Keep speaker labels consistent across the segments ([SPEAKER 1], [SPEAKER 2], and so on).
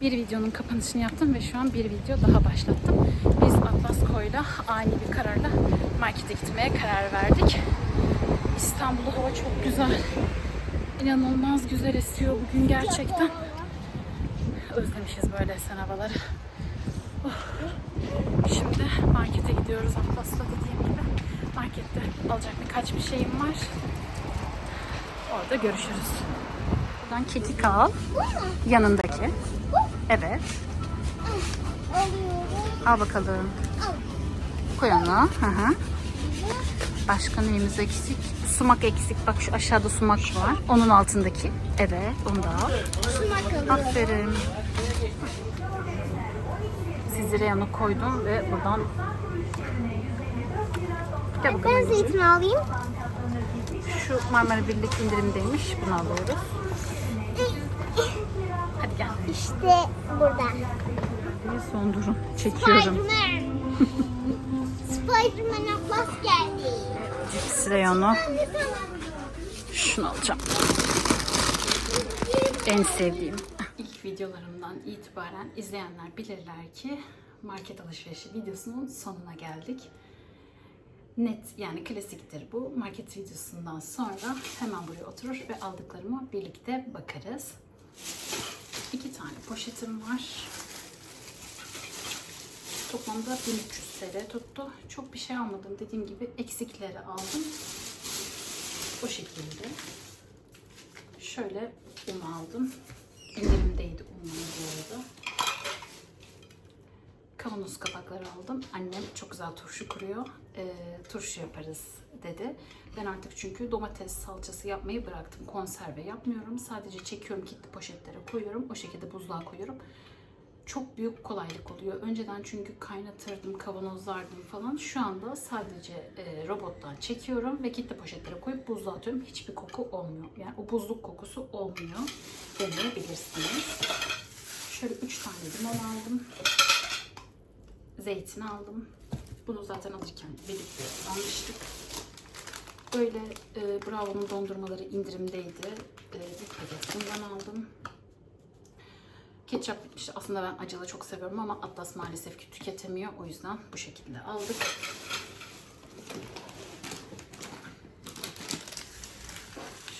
[SPEAKER 1] Bir videonun kapanışını yaptım ve şu an bir video daha başlattım. Biz Atlas Koy'la ani bir kararla markete gitmeye karar verdik. İstanbul'da hava çok güzel. İnanılmaz güzel esiyor bugün gerçekten. Özlemişiz böyle esen havaları. Oh. Şimdi markete gidiyoruz Atlas'ta dediğim gibi. Markette alacak birkaç bir şeyim var. Orada görüşürüz. Buradan kekik al. Yanındaki. Evet.
[SPEAKER 2] Alıyorum.
[SPEAKER 1] Al bakalım.
[SPEAKER 2] Al.
[SPEAKER 1] Koy onu. Hı hı. Başka neyimiz eksik? Sumak eksik. Bak şu aşağıda sumak var. Onun altındaki. Evet. Onu da al.
[SPEAKER 2] Sumak alıyorum.
[SPEAKER 1] Aferin. Sizlere yanı koydum ve buradan Gel bakalım.
[SPEAKER 2] Ben zeytin alayım.
[SPEAKER 1] Şu Marmara Birlik indirimdeymiş. Bunu alıyoruz.
[SPEAKER 2] İşte burada.
[SPEAKER 1] Bir son durum. Çekiyorum.
[SPEAKER 2] Spiderman. Spiderman Atlas geldi.
[SPEAKER 1] Cips reyonu.
[SPEAKER 2] Ben de sana
[SPEAKER 1] Şunu alacağım. En sevdiğim. İlk videolarımdan itibaren izleyenler bilirler ki market alışverişi videosunun sonuna geldik. Net yani klasiktir bu. Market videosundan sonra hemen buraya oturur ve aldıklarıma birlikte bakarız. İki tane poşetim var. Toplamda 1300 TL tuttu. Çok bir şey almadım. Dediğim gibi eksikleri aldım. O şekilde. Şöyle un aldım. İndirimdeydi unum bu arada. Kavanoz kapakları aldım. Annem çok güzel turşu kuruyor. Ee, turşu yaparız dedi. Ben artık çünkü domates salçası yapmayı bıraktım. Konserve yapmıyorum. Sadece çekiyorum kilitli poşetlere koyuyorum. O şekilde buzluğa koyuyorum çok büyük kolaylık oluyor. Önceden çünkü kaynatırdım, kavanozlardım falan. Şu anda sadece e, robottan çekiyorum ve kitle poşetlere koyup buzluğa atıyorum. Hiçbir koku olmuyor. Yani o buzluk kokusu olmuyor. Deneyebilirsiniz. Şöyle 3 tane limon aldım. Zeytin aldım. Bunu zaten alırken birlikte almıştık. Böyle e, Bravo'nun dondurmaları indirimdeydi. E, bir paket bundan aldım. Ketçap işte aslında ben acılı çok seviyorum ama Atlas maalesef ki tüketemiyor. O yüzden bu şekilde aldık.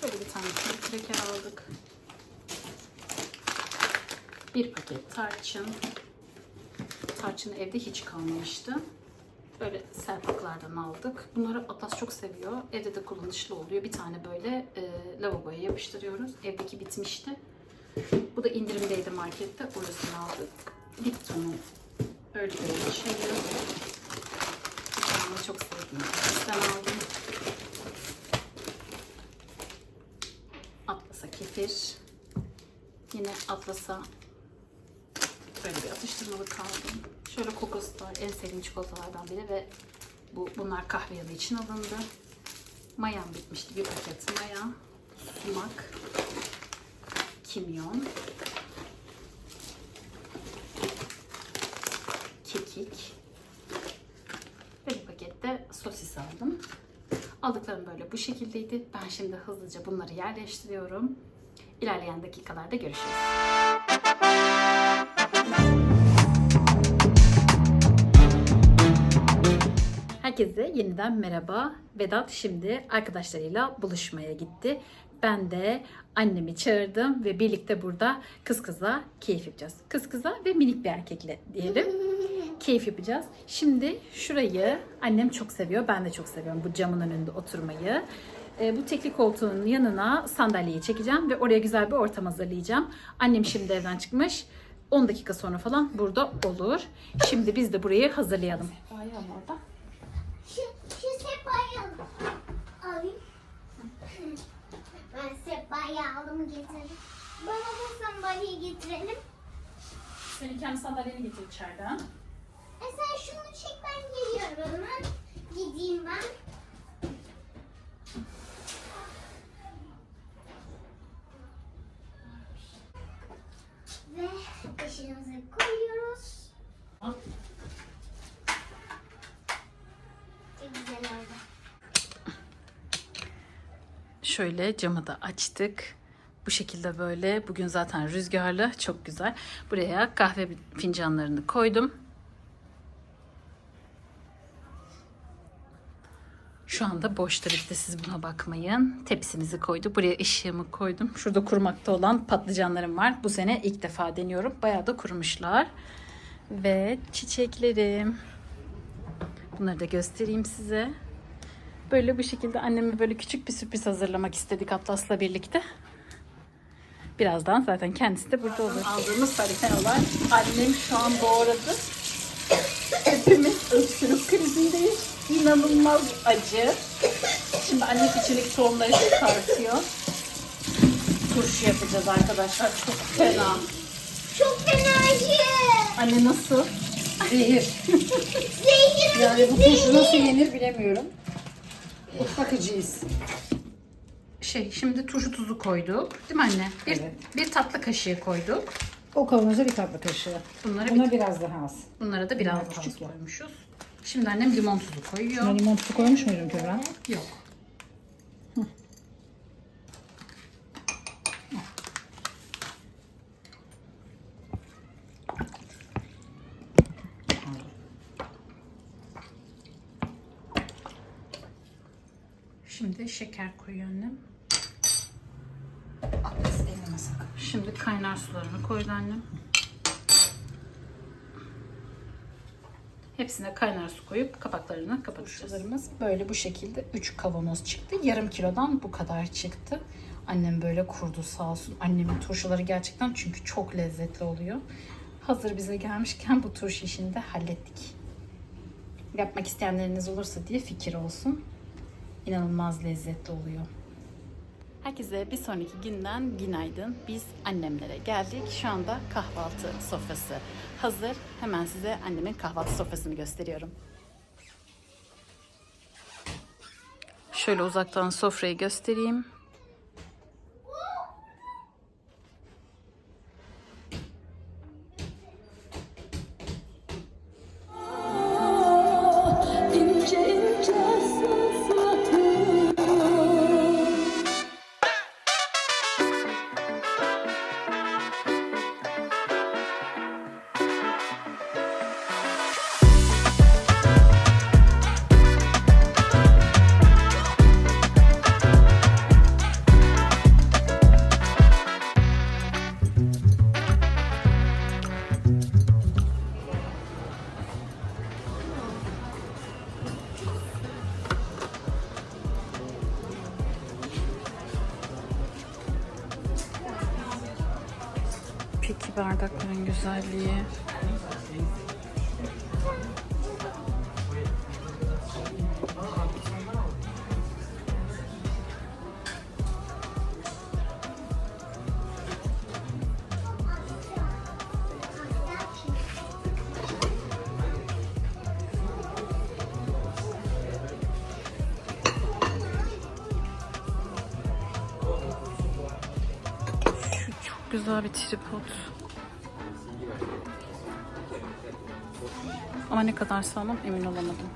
[SPEAKER 1] Şöyle bir tane kreker aldık. Bir paket tarçın. Tarçın evde hiç kalmamıştı. Böyle serpaklardan aldık. Bunları Atlas çok seviyor. Evde de kullanışlı oluyor. Bir tane böyle e, lavaboya yapıştırıyoruz. Evdeki bitmişti. Bu da indirimdeydi markette. Orasını aldık. Lipton'un öyle böyle şey yok. Bir çok sevdiğim Atlas'tan aldım. Atlas'a kefir. Yine Atlas'a böyle bir atıştırmalık aldım. Şöyle kokoslar en sevdiğim çikolatalardan biri ve bu bunlar kahve yanı için alındı. Mayam bitmişti. Bir paket maya, sumak, kimyon, kekik ve bir pakette sosis aldım. Aldıklarım böyle bu şekildeydi. Ben şimdi hızlıca bunları yerleştiriyorum. İlerleyen dakikalarda görüşürüz. Herkese yeniden merhaba. Vedat şimdi arkadaşlarıyla buluşmaya gitti. Ben de annemi çağırdım ve birlikte burada kız kıza keyif yapacağız. Kız kıza ve minik bir erkekle diyelim. keyif yapacağız. Şimdi şurayı annem çok seviyor. Ben de çok seviyorum bu camın önünde oturmayı. Ee, bu tekli koltuğun yanına sandalyeyi çekeceğim ve oraya güzel bir ortam hazırlayacağım. Annem şimdi evden çıkmış. 10 dakika sonra falan burada olur. Şimdi biz de burayı hazırlayalım. Ayağım orada.
[SPEAKER 2] Şu, şu sehpayı alayım. Ben sehpayı aldım getirdim. Bana da sandalyeyi getirelim.
[SPEAKER 1] Senin kendi sandalyeni getir içeriden.
[SPEAKER 2] E sen şunu çek ben geliyorum hemen. Gideyim ben. Ve ışığımızı koyuyoruz. Çok güzel oldu.
[SPEAKER 1] Şöyle camı da açtık. Bu şekilde böyle. Bugün zaten rüzgarlı. Çok güzel. Buraya kahve fincanlarını koydum. Şu anda boş tabii siz buna bakmayın. Tepsimizi koyduk. Buraya ışığımı koydum. Şurada kurumakta olan patlıcanlarım var. Bu sene ilk defa deniyorum. Bayağı da kurumuşlar. Ve çiçeklerim. Bunları da göstereyim size. Böyle bu şekilde anneme böyle küçük bir sürpriz hazırlamak istedik Atlas'la birlikte. Birazdan zaten kendisi de burada olur. Aldığımız tariften olan annem şu an doğradı. Hepimiz öksürük krizindeyiz. İnanılmaz acı. Şimdi anne içindeki tohumları çıkartıyor. Turşu yapacağız arkadaşlar. Çok fena.
[SPEAKER 2] Çok fena acı.
[SPEAKER 1] Anne nasıl?
[SPEAKER 3] Zehir.
[SPEAKER 2] Zehir
[SPEAKER 3] Yani bu turşu nasıl yenir bilemiyorum. Mutfak acıyız.
[SPEAKER 1] Şey şimdi turşu tuzu koyduk. Değil mi anne? Bir,
[SPEAKER 3] Evet.
[SPEAKER 1] bir tatlı kaşığı koyduk.
[SPEAKER 3] O kavanoza bir tatlı kaşığı.
[SPEAKER 1] Bunları
[SPEAKER 3] Buna
[SPEAKER 1] bir,
[SPEAKER 3] biraz daha az.
[SPEAKER 1] bunlara da biraz
[SPEAKER 3] biraz
[SPEAKER 1] daha
[SPEAKER 3] küçük ya.
[SPEAKER 1] koymuşuz. Şimdi annem limon tuzu koyuyor.
[SPEAKER 3] Buna limon tuzu koymuş muydun Kübra?
[SPEAKER 1] Yok. Şimdi şeker koyuyor annem.
[SPEAKER 3] Atlas elime sakın.
[SPEAKER 1] Şimdi kaynar sularını koydu annem. Hepsine kaynar su koyup kapaklarını kapatacağız. Turşularımız böyle bu şekilde 3 kavanoz çıktı. Yarım kilodan bu kadar çıktı. Annem böyle kurdu sağ olsun. Annemin turşuları gerçekten çünkü çok lezzetli oluyor. Hazır bize gelmişken bu turşu işini de hallettik. Yapmak isteyenleriniz olursa diye fikir olsun. İnanılmaz lezzetli oluyor. Herkese bir sonraki günden günaydın. Biz annemlere geldik. Şu anda kahvaltı sofrası hazır. Hemen size annemin kahvaltı sofrasını gösteriyorum. Şöyle uzaktan sofrayı göstereyim. Güzelliği. Güzel bir tripod. Ama ne kadar sağlam emin olamadım.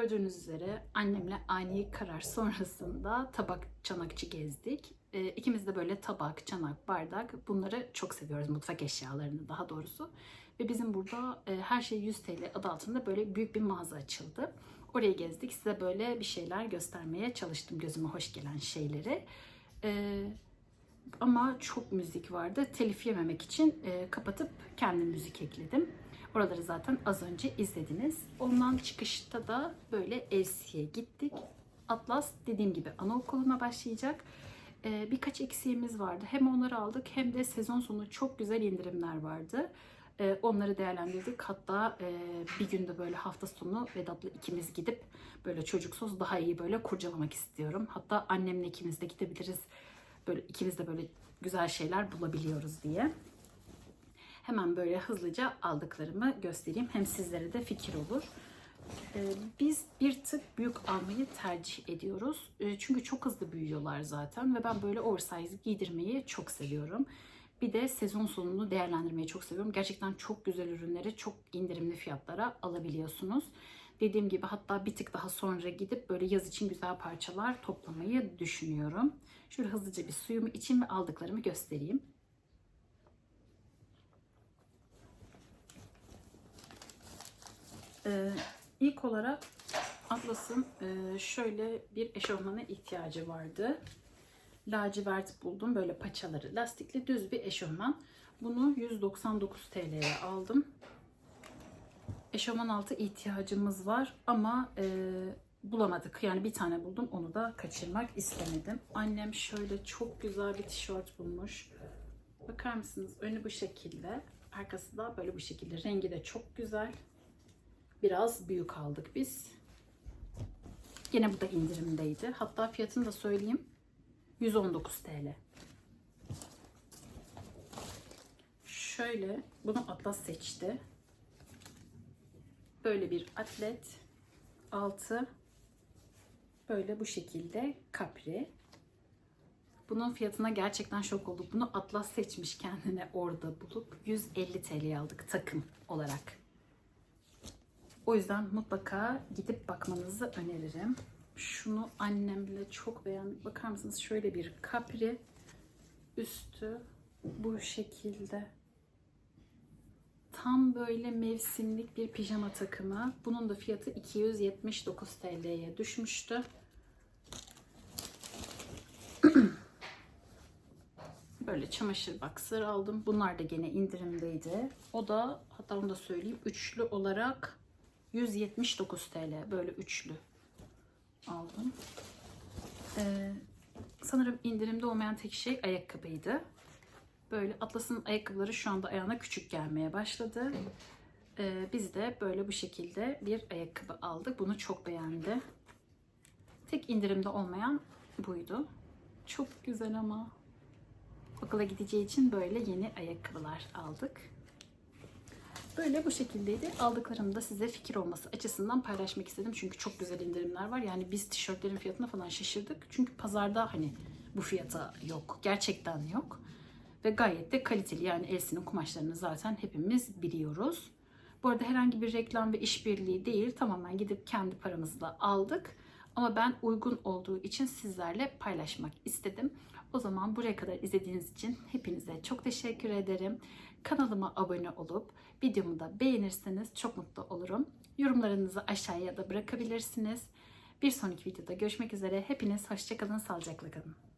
[SPEAKER 1] Gördüğünüz üzere annemle ani karar sonrasında tabak çanakçı gezdik. Ee, ikimiz de böyle tabak, çanak, bardak bunları çok seviyoruz mutfak eşyalarını daha doğrusu. Ve bizim burada e, her şey 100 TL adı altında böyle büyük bir mağaza açıldı. Orayı gezdik. Size böyle bir şeyler göstermeye çalıştım gözüme hoş gelen şeyleri. Ee, ama çok müzik vardı. Telif yememek için e, kapatıp kendim müzik ekledim. Oraları zaten az önce izlediniz. Ondan çıkışta da böyle Elsie'ye gittik. Atlas dediğim gibi anaokuluna başlayacak. Ee, birkaç eksiğimiz vardı. Hem onları aldık hem de sezon sonu çok güzel indirimler vardı. Ee, onları değerlendirdik. Hatta e, bir günde böyle hafta sonu Vedat'la ikimiz gidip böyle çocuksuz daha iyi böyle kurcalamak istiyorum. Hatta annemle ikimiz de gidebiliriz. Böyle ikimiz de böyle güzel şeyler bulabiliyoruz diye. Hemen böyle hızlıca aldıklarımı göstereyim. Hem sizlere de fikir olur. Ee, Biz bir tık büyük almayı tercih ediyoruz. Ee, Çünkü çok hızlı büyüyorlar zaten ve ben böyle oversize giydirmeyi çok seviyorum. Bir de sezon sonunu değerlendirmeyi çok seviyorum. Gerçekten çok güzel ürünleri çok indirimli fiyatlara alabiliyorsunuz. Dediğim gibi hatta bir tık daha sonra gidip böyle yaz için güzel parçalar toplamayı düşünüyorum. Şöyle hızlıca bir suyumu içeyim ve aldıklarımı göstereyim. Ee, ilk olarak Atlas'ın e, şöyle bir eşofmana ihtiyacı vardı. Lacivert buldum. Böyle paçaları lastikli düz bir eşofman. Bunu 199 TL'ye aldım. Eşofman altı ihtiyacımız var ama e, bulamadık. Yani bir tane buldum. Onu da kaçırmak istemedim. Annem şöyle çok güzel bir tişört bulmuş. Bakar mısınız? Önü bu şekilde. Arkası da böyle bu şekilde. Rengi de çok güzel. Biraz büyük aldık biz. Yine bu da indirimdeydi. Hatta fiyatını da söyleyeyim. 119 TL. Şöyle bunu Atlas seçti. Böyle bir atlet. Altı böyle bu şekilde kapri. Bunun fiyatına gerçekten şok olduk. Bunu Atlas seçmiş kendine orada bulup 150 TL'ye aldık takım olarak. O yüzden mutlaka gidip bakmanızı öneririm. Şunu annemle çok beğendik. Bakar mısınız? Şöyle bir kapri. Üstü bu şekilde. Tam böyle mevsimlik bir pijama takımı. Bunun da fiyatı 279 TL'ye düşmüştü. Böyle çamaşır boxer aldım. Bunlar da gene indirimdeydi. O da hatta onu da söyleyeyim. Üçlü olarak 179 TL böyle üçlü aldım. Ee, sanırım indirimde olmayan tek şey ayakkabıydı. Böyle Atlas'ın ayakkabıları şu anda ayağına küçük gelmeye başladı. Ee, biz de böyle bu şekilde bir ayakkabı aldık. Bunu çok beğendi. Tek indirimde olmayan buydu. Çok güzel ama. Okula gideceği için böyle yeni ayakkabılar aldık. Böyle bu şekildeydi. Aldıklarımı da size fikir olması açısından paylaşmak istedim. Çünkü çok güzel indirimler var. Yani biz tişörtlerin fiyatına falan şaşırdık. Çünkü pazarda hani bu fiyata yok. Gerçekten yok. Ve gayet de kaliteli. Yani Elsinin kumaşlarını zaten hepimiz biliyoruz. Bu arada herhangi bir reklam ve işbirliği değil. Tamamen gidip kendi paramızla aldık. Ama ben uygun olduğu için sizlerle paylaşmak istedim. O zaman buraya kadar izlediğiniz için hepinize çok teşekkür ederim. Kanalıma abone olup videomu da beğenirseniz çok mutlu olurum. Yorumlarınızı aşağıya da bırakabilirsiniz. Bir sonraki videoda görüşmek üzere. Hepiniz hoşçakalın, sağlıcakla kalın.